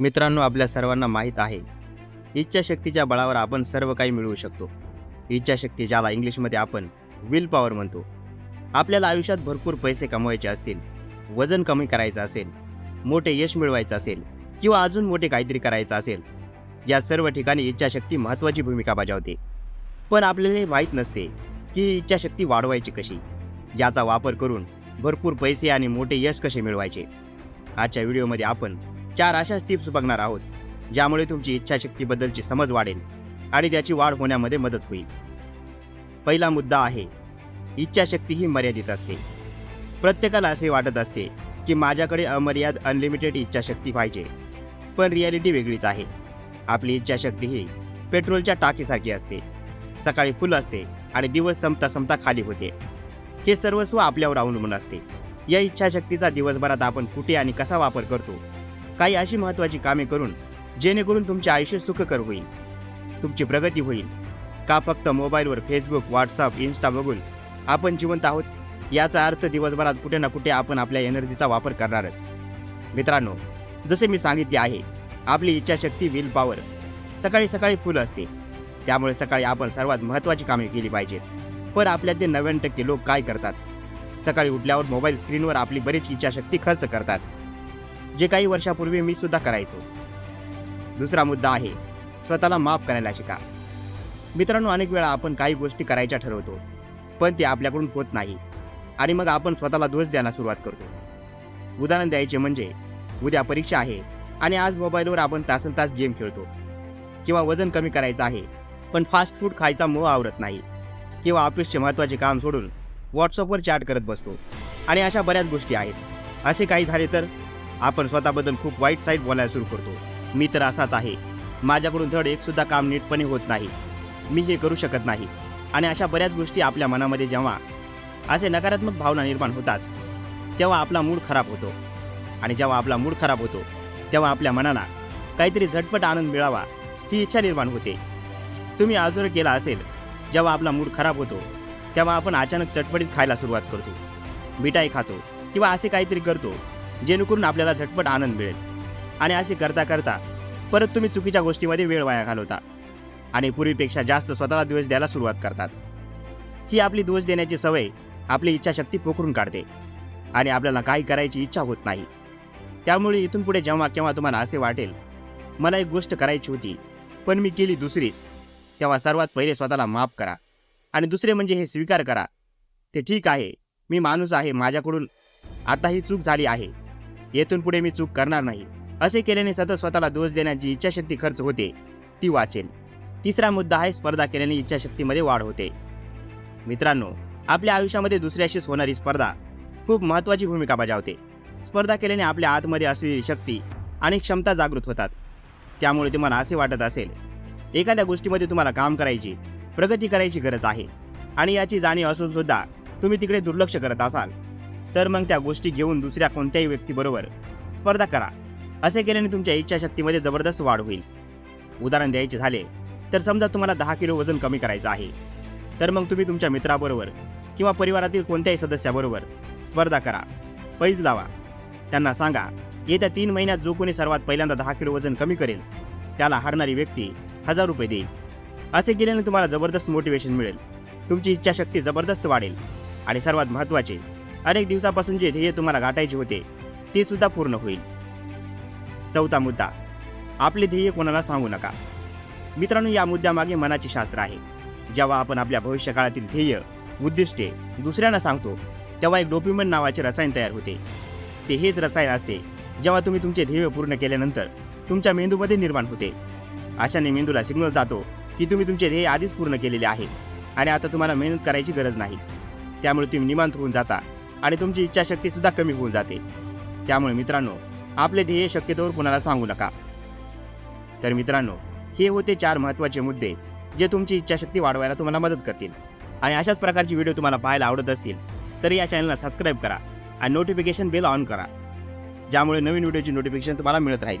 मित्रांनो आपल्या सर्वांना माहीत आहे इच्छाशक्तीच्या बळावर आपण सर्व काही मिळवू शकतो. इच्छाशक्ती ज्याला इंग्लिशमध्ये आपण विल पॉवर म्हणतो. आपल्याला आयुष्यात भरपूर पैसे कमवायचे असतील वजन कमी करायचं असेल मोठे यश मिळवायचं असेल किंवा अजून मोठे काहीतरी करायचं असेल या सर्व ठिकाणी इच्छाशक्ती महत्त्वाची भूमिका बजावते. पण आपल्याला हे माहीत नसते की ही इच्छाशक्ती वाढवायची कशी? याचा वापर करून भरपूर पैसे आणि मोठे यश कसे मिळवायचे? आजच्या व्हिडिओमध्ये आपण चार अशाच टिप्स बघणार आहोत ज्यामुळे तुमची इच्छाशक्तीबद्दलची समज वाढेल आणि त्याची वाढ होण्यामध्ये मदत होईल. पहिला मुद्दा आहे इच्छाशक्ती ही मर्यादित असते. प्रत्येकाला असे वाटत असते की माझ्याकडे अमर्याद अनलिमिटेड इच्छाशक्ती पाहिजे पण रियालिटी वेगळीच आहे. आपली इच्छाशक्ती ही पेट्रोलच्या टाकीसारखी असते. सकाळी फुल असते आणि दिवस संपता संपता खाली होते. हे सर्वस्व आपल्यावर अवलंबून असते. या इच्छाशक्तीचा दिवसभरात आपण कुठे आणि कसा वापर करतो काही अशी महत्त्वाची कामे करून जेणेकरून तुमचे आयुष्य सुखकर होईल. तुमची प्रगती होईल. का फक्त मोबाईलवर फेसबुक व्हॉट्सअप इन्स्टा बघून आपण जिवंत आहोत? याचा अर्थ दिवसभरात कुठे ना कुठे आपण आपल्या एनर्जीचा वापर करणारच. मित्रांनो जसे मी सांगितले आहे आपली इच्छाशक्ती विल पॉवर सकाळी सकाळी फुल असते. त्यामुळे सकाळी आपण सर्वात महत्त्वाची कामे केली पाहिजेत. पण आपल्यातले नव्याण्णव टक्के लोक काय करतात? सकाळी उठल्यावर मोबाईल स्क्रीनवर आपली बरीच इच्छाशक्ती खर्च करतात. जे काही वर्षापूर्वी मी सुद्धा करायचो. दुसरा मुद्दा आहे स्वतःला माफ करायला शिका. मित्रांनो अनेक वेळा आपण काही गोष्टी करायच्या ठरवतो पण ते आपल्याकडून होत नाही आणि मग आपण स्वतःला दोष द्यायला सुरुवात करतो. उदाहरण द्यायचे म्हणजे उद्या परीक्षा आहे आणि आज मोबाईलवर आपण तासन तास गेम खेळतो. किंवा वजन कमी करायचं आहे पण फास्ट फूड खायचा मोह आवडत नाही. किंवा ऑफिसचे महत्त्वाचे काम सोडून व्हॉट्सअपवर चॅट करत बसतो. आणि अशा बऱ्याच गोष्टी आहेत. असे काही झाले तर? आपण स्वतःबद्दल खूप वाईट साईट बोलायला सुरू करतो. मी तर असाच आहे. माझ्याकडून धड एकसुद्धा काम नीटपणे होत नाही. मी हे करू शकत नाही. आणि अशा बऱ्याच गोष्टी आपल्या मनामध्ये जेव्हा असे नकारात्मक भावना निर्माण होतात तेव्हा आपला मूड खराब होतो. आणि जेव्हा आपला मूड खराब होतो तेव्हा आपल्या मनाला काहीतरी झटपट आनंद मिळावा ही इच्छा निर्माण होते. तुम्ही आजवर केला असेल जेव्हा आपला मूड खराब होतो तेव्हा आपण अचानक चटपटीत खायला सुरुवात करतो. मिठाई खातो किंवा असे काहीतरी करतो जेणेकरून आपल्याला झटपट आनंद मिळेल. आणि असे करता करता परत तुम्ही चुकीच्या गोष्टीमध्ये वेळ वाया घालवता. आणि पूर्वीपेक्षा जास्त स्वतःला दोष द्यायला सुरुवात करतात. ही आपली दोष देण्याची सवय आपली इच्छाशक्ती पोखरून काढते. आणि आपल्याला काही करायची इच्छा होत नाही. त्यामुळे इथून पुढे जेव्हा केव्हा तुम्हाला असे वाटेल मला एक गोष्ट करायची होती पण मी केली दुसरीच. तेव्हा सर्वात पहिले स्वतःला माफ करा. आणि दुसरे म्हणजे हे स्वीकार करा. ते ठीक आहे मी माणूस आहे माझ्याकडून आता ही चूक झाली आहे. येथून पुढे मी चूक करणार नाही. असे केल्याने सतत स्वतःला दोष देण्याची इच्छाशक्ती खर्च होते ती वाचेल. तिसरा मुद्दा आहे स्पर्धा केल्याने इच्छाशक्तीमध्ये वाढ होते. मित्रांनो आपल्या आयुष्यामध्ये दुसऱ्याशीच होणारी स्पर्धा खूप महत्त्वाची भूमिका बजावते. स्पर्धा केल्याने आपल्या आतमध्ये असलेली शक्ती आणि क्षमता जागृत होतात. त्यामुळे तुम्हाला असे वाटत असेल एखाद्या गोष्टीमध्ये तुम्हाला काम करायची प्रगती करायची गरज आहे. आणि याची जाणीव असून सुद्धा तुम्ही तिकडे दुर्लक्ष करत असाल. तर मग त्या गोष्टी घेऊन दुसऱ्या कोणत्याही व्यक्तीबरोबर स्पर्धा करा. असे केल्याने तुमच्या इच्छाशक्तीमध्ये जबरदस्त वाढ होईल. उदाहरण द्यायचे झाले तर समजा तुम्हाला दहा किलो वजन कमी करायचं आहे. तर मग तुम्ही तुमच्या मित्राबरोबर किंवा परिवारातील कोणत्याही सदस्याबरोबर स्पर्धा करा. पैज लावा. त्यांना सांगा येत्या तीन महिन्यात जो कोणी सर्वात पहिल्यांदा दहा किलो वजन कमी करेल त्याला हारणारी व्यक्ती हजार रुपये देईल. असे केल्याने तुम्हाला जबरदस्त मोटिवेशन मिळेल. तुमची इच्छाशक्ती जबरदस्त वाढेल. आणि सर्वात महत्त्वाचे अनेक दिवसापासून जे ध्येय तुम्हाला गाठायचे होते ते सुद्धा पूर्ण होईल. चौथा मुद्दा आपले ध्येय कोणाला सांगू नका. मित्रांनो या मुद्द्यामागे मनाचे शास्त्र आहे. जेव्हा आपण आपल्या भविष्यकाळातील ध्येय उद्दिष्टे दुसऱ्यांना सांगतो तेव्हा एक डोपिमन नावाचे रसायन तयार होते. ते हेच रसायन असते जेव्हा तुम्ही तुमचे ध्येय पूर्ण केल्यानंतर तुमच्या मेंदूमध्ये निर्माण होते. अशाने मेंदूला सिग्नल जातो की तुम्ही तुमचे ध्येय आधीच पूर्ण केलेले आहे आणि आता तुम्हाला मेहनत करायची गरज नाही. त्यामुळे तुम्ही निवांत होऊन जाता. आणि तुमची इच्छाशक्ती सुद्धा कमी होऊन जाते. त्यामुळे मित्रांनो आपले ध्येय शक्यतोवर कुणाला सांगू नका. तर मित्रांनो हे होते चार महत्त्वाचे मुद्दे जे तुमची इच्छाशक्ती वाढवायला तुम्हाला मदत करतील. आणि अशाच प्रकारची व्हिडिओ तुम्हाला पाहायला आवडत असतील तर या चॅनलला सबस्क्राईब करा आणि नोटिफिकेशन बेल ऑन करा ज्यामुळे नवीन व्हिडिओची नोटिफिकेशन तुम्हाला मिळत राहील.